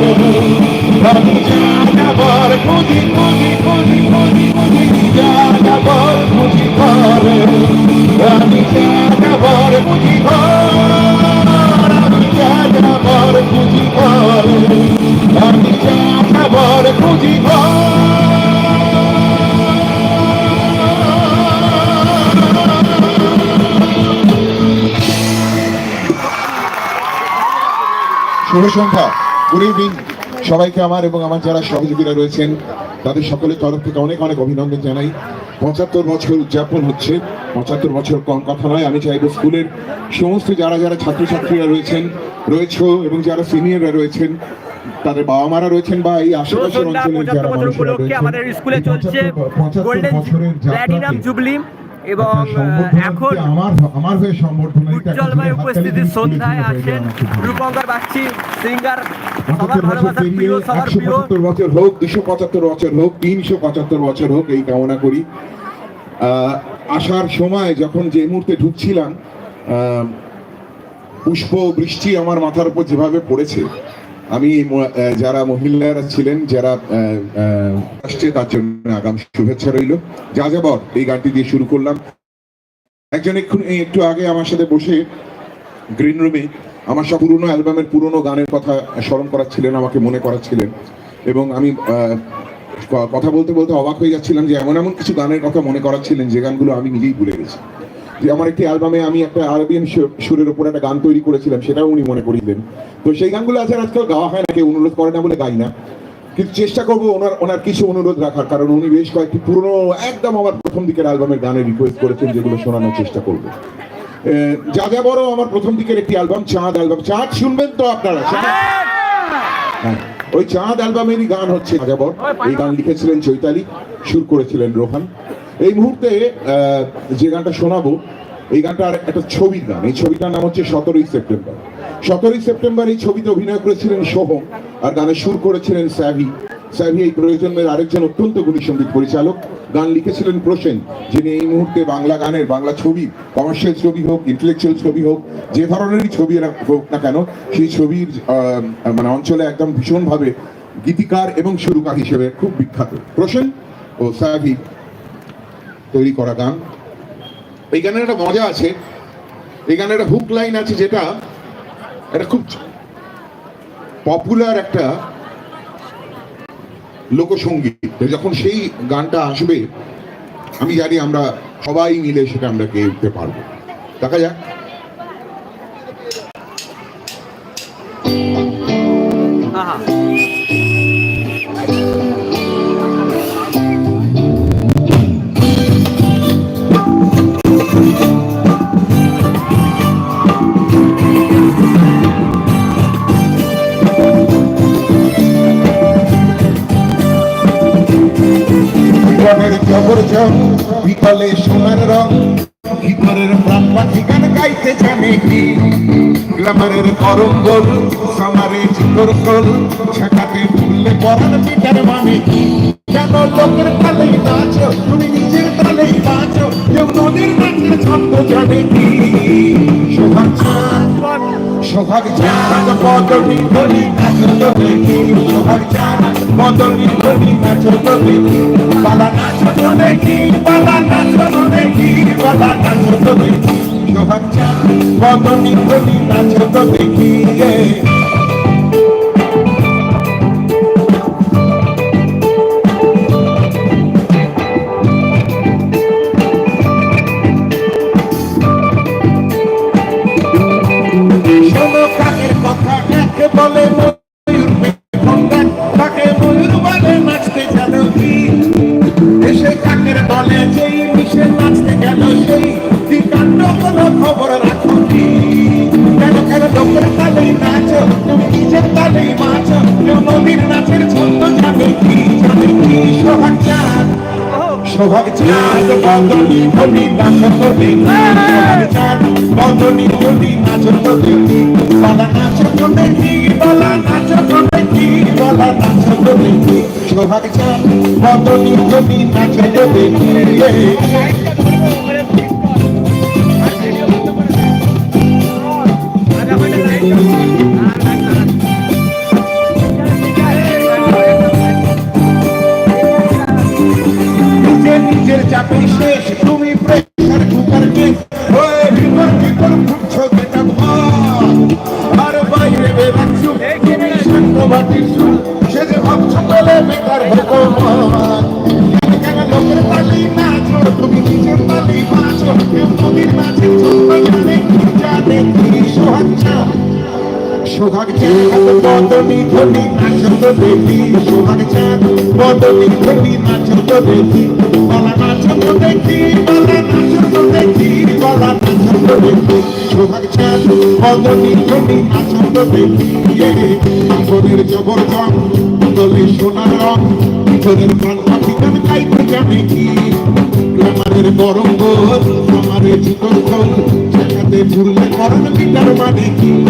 করে খুঁজি খুঁজি খুঁজি খুঁজি খুঁজি যাযাবর খুঁজি করে আমি যাযাবর খুঁজি ঘর আমি যাযাবর খুঁজি করে আমি যাযাবর খুঁজি শুভ সন্ধ্যা। গুড ইভিনিং সবাইকে আমার এবং আমার যারা সহযোগীরা রয়েছেন তাদের সকলের তরফ থেকে অনেক অনেক অভিনন্দন জানাই। পঁচাত্তর বছর উদযাপন হচ্ছে। পঁচাত্তর বছর কম কথা নয় আমি চাইব স্কুলের সমস্ত যারা যারা ছাত্রছাত্রীরা রয়েছেন রয়েছে এবং যারা সিনিয়ররা রয়েছেন তাদের বাবা মারা রয়েছেন বা এই আশেপাশের অঞ্চলের যারা মানুষেরা রয়েছেন আমাদের স্কুলে চলছে গোল্ডেন বছরের প্ল্যাটিনাম জুবলি। এবং এখন উজ্জ্বলময় হাততালি উপস্থিতির সন্ধ্যায়। রূপঙ্কর বাগচি সিঙ্গার সবার ভালোবাসার প্রিয় সবার প্রিয় বছর হোক দুশো পঁচাত্তর বছর হোক তিনশো পঁচাত্তর বছর হোক এই কামনা করি আহ, আসার সময় যখন যে মুহূর্তে ঢুকছিলাম আহ, পুষ্প বৃষ্টি আমার মাথার উপর যেভাবে পড়েছে আমি যারা মহিলারা ছিলেন, যারা আসছে, তার জন্য আগাম শুভেচ্ছা রইল। যা যাবর এই গানটি দিয়ে শুরু করলাম। একজন এক্ষুনি একটু আগে আমার সাথে বসে গ্রিন রুমে আমার সব পুরনো অ্যালবামের পুরনো গানের কথা স্মরণ করাচ্ছিলেন, আমাকে মনে করাচ্ছিলেন। এবং আমি কথা বলতে বলতে অবাক হয়ে যাচ্ছিলাম যে এমন এমন কিছু গানের কথা মনে করাচ্ছিলেন যে গানগুলো আমি নিজেই ভুলে গেছি। যে আমার একটি অ্যালবামে আমি একটা আরবিয়ান সুরের একটা গান তৈরি করেছিলাম সেটাও উনি মনে তো সেই গানগুলো আছে আজকাল গাওয়া হয় না কেউ অনুরোধ করে না বলে গাই না। কিন্তু চেষ্টা করব ওনার ওনার কিছু অনুরোধ রাখার কারণ উনি বেশ কয়েকটি পুরনো একদম আমার প্রথম দিকের অ্যালবামের গানের রিকোয়েস্ট করেছেন যেগুলো শোনানোর চেষ্টা যা যা বড় আমার প্রথম দিকের একটি অ্যালবাম চাঁদ অ্যালবাম। চাঁদ শুনবেন তো আপনারা হ্যাঁ, ওই চাঁদ অ্যালবামেরই গান হচ্ছে যাযাবর এই গান লিখেছিলেন চৈতালি সুর করেছিলেন রোহান। এই মুহূর্তে যে গানটা শোনাবো, এই গানটার একটা ছবির গান এই ছবিটার নাম হচ্ছে সতেরোই সেপ্টেম্বর। সতেরোই সেপ্টেম্বর এই ছবিতে অভিনয় করেছিলেন সোহম আর গানের সুর করেছিলেন স্যাভি। স্যাভি এই প্রয়োজনের আরেকজন অত্যন্ত গুণী সংগীত পরিচালক। গান লিখেছিলেন প্রসেন, যিনি এই মুহূর্তে বাংলা গানের বাংলা ছবি, কমার্শিয়াল ছবি হোক, ইন্টেলেকচুয়াল ছবি হোক, যে ধরনেরই ছবি হোক না কেন, সেই ছবির মানে অঞ্চলে একদম ভীষণভাবে গীতিকার এবং সুরকার হিসেবে খুব বিখ্যাত। প্রসেন ও সাহি তৈরি করা গান। এই গানের একটা মজা আছে। এই গানের একটা হুক লাইন আছে যেটা এটা খুব পপুলার একটা লোকসঙ্গীত। যখন সেই গানটা আসবে, আমি জানি আমরা সবাই মিলে সেটা আমরা গেয়ে উঠতে পারব। দেখা যাক। জবরজং বিকলে সোনার রং। ভিতরের প্রাণ পাখি গাইতে জানে কি গ্লামারের করঙ্গল সামারে চিতর কল ছাকাতে ভুললে পরার পিটার মানে কি কেন লোকের তুমি নিজের তালেই নাচো। কেউ নদীর নাচের ছন্দ জানে কি? সোহাগ চাঁদ সোহাগ বদলি বলি সোহাগ চাঁদ বদলি বলি নাচো তো দেখি বালা নাচো তো দেখি বালা নাচো তো দেখি বালা নাচো তো দেখি সোহাগ চাঁদ বদলি বলি নাচো তো দেখি মিশে নাচতে গেল সেই দিকাণ্ড কোনো খবর রাখো কি কেন কেন লোকের তালেই নাচো তুমি নিজের তালেই মাছো নদীর নাচের ছন্দ জানে কি জানে কি সোহাগ চাঁদ। সোহাগ চাঁদ নাচো সোহাগ চাঁদ। বদনি বলি নাচো তো দেখি, বালা নাচো তো দেখি, বালা নাচো তো দেখি, বালা নাচো তো দেখি। সোহাগ চাঁদ বদনি বলি নাচো তো দেখি। আর বাইরে বেরাচ্ছ। তুমি সান্ধ্যবাদী সুর সে যে ভাবছ বলে বেকার ভগবান। কেন লোকের তালি নাচো? তুমি নিজের তালি বাঁচো কেউ নদীর মাঝে চলবে জানে কি জানে কি সোহাচ্ছা সোহাগ চাঁদ, বদনি ধনি নাচত চাঁদ, বদনি ধনি নাচত চাঁদ, বদনি ধনি নাচত দেখি জীবনের জবর রং দলে সোনার রং কি? গ্রামারের গরম গোল আমারে চিকন খোল জায়গাতে ভুললে করণ মিটার মানে কি?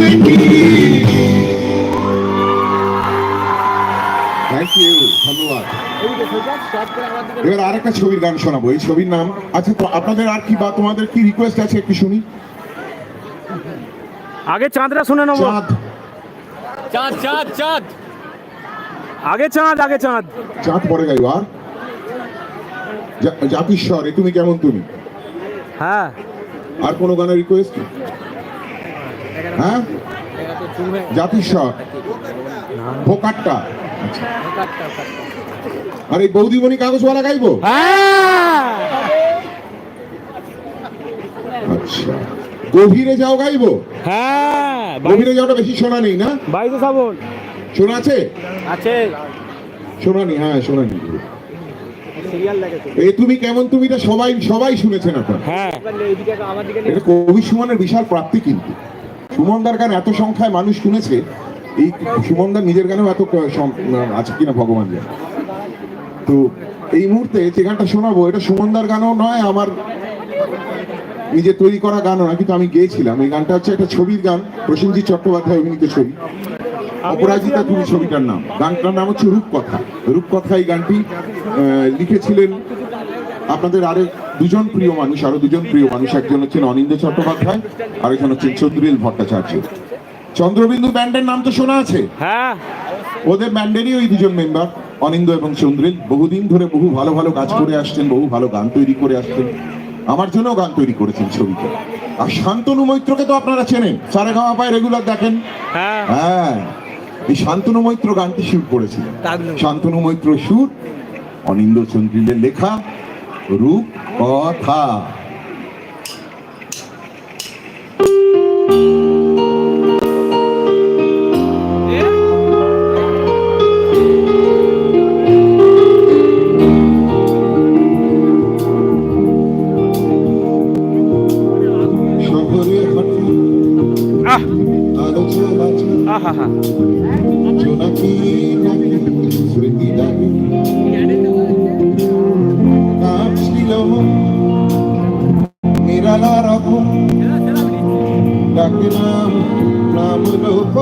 দেখি দেখি থ্যাংক ইউ ধন্যবাদ। এবার আরেকটা ছবির গান শোনাবো। এই ছবির নাম আচ্ছা তো আপনাদের আর কি বা তোমাদের কি রিকোয়েস্ট আছে একটু শুনি? আগে চাঁদরা শুনে নেব। চাঁদ। চাঁদ চাঁদ চাঁদ। আগে চাঁদ আগে চাঁদ। চাঁদ পরে গাইব আর? জাতিস্বর এ তুমি কেমন তুমি? হ্যাঁ। আর কোনো গানের রিকোয়েস্ট হ্যাঁ? জাতিস্বর। ফোকাটটা আচ্ছা। আর এই বৌদিমণি কাগজওয়ালা গাইবো? হ্যাঁ। আচ্ছা। গভীরে যাও গাইবো? হ্যাঁ গভীরে যাওয়াটা বেশি শোনা নেই না? বাইশে শ্রাবণ শোনা আছে? আছে। শোনানি হ্যাঁ শোনানি। সিরিয়াল দেখেছে এ তুমি কেমন তুমিটা সবাই সবাই শুনেছেন এখন হ্যাঁ। এটা কবি সুমনের বিশাল প্রাপ্তি কিন্তু। সুমনদার গান এত সংখ্যায় মানুষ শুনেছে এই সুমনদার নিজের গানেও এত আছে কিনা ভগবান জানে। তো এই মুহূর্তে যে গানটা শোনাবো এটা সুমনদার গানও নয় আমার নিজে তৈরি করা গানও না কিন্তু আমি গেয়েছিলাম। এই গানটা হচ্ছে একটা ছবির গান প্রসেনজিৎ চট্টোপাধ্যায় অভিনীত ছবি। অপরাজিতা তুমি ছবিটার নাম। গানটার নাম হচ্ছে রূপকথা। রূপকথা এই গানটি লিখেছিলেন আপনাদের আরেক দুজন প্রিয় মানুষ আরও দুজন প্রিয় মানুষ। একজন হচ্ছেন অনিন্দ চট্টোপাধ্যায় আরেকজন হচ্ছেন চন্দ্রিল ভট্টাচার্য। চন্দ্রবিন্দু ব্যান্ডের নাম তো শোনা আছে? হ্যাঁ। ওদের ব্যান্ডেরই ওই দুজন মেম্বার অনিন্দ এবং চন্দ্রিল বহুদিন ধরে বহু ভালো ভালো কাজ করে আসছেন বহু ভালো গান তৈরি করে আসছেন। আমার জন্য গান তৈরি করেছেন ছবিতে। আর শান্তনু মৈত্রকে তো আপনারা চেনেন। সারে গামা পায় রেগুলার দেখেন। হ্যাঁ। হ্যাঁ। এই শান্তনু মৈত্র গানটি সুর করেছিলেন। শান্তনু মৈত্র সুর অনিন্দ চন্দ্রিলের লেখা রূপ কথা আহা। নিরালা রকম ডাকে নাম নাম লোক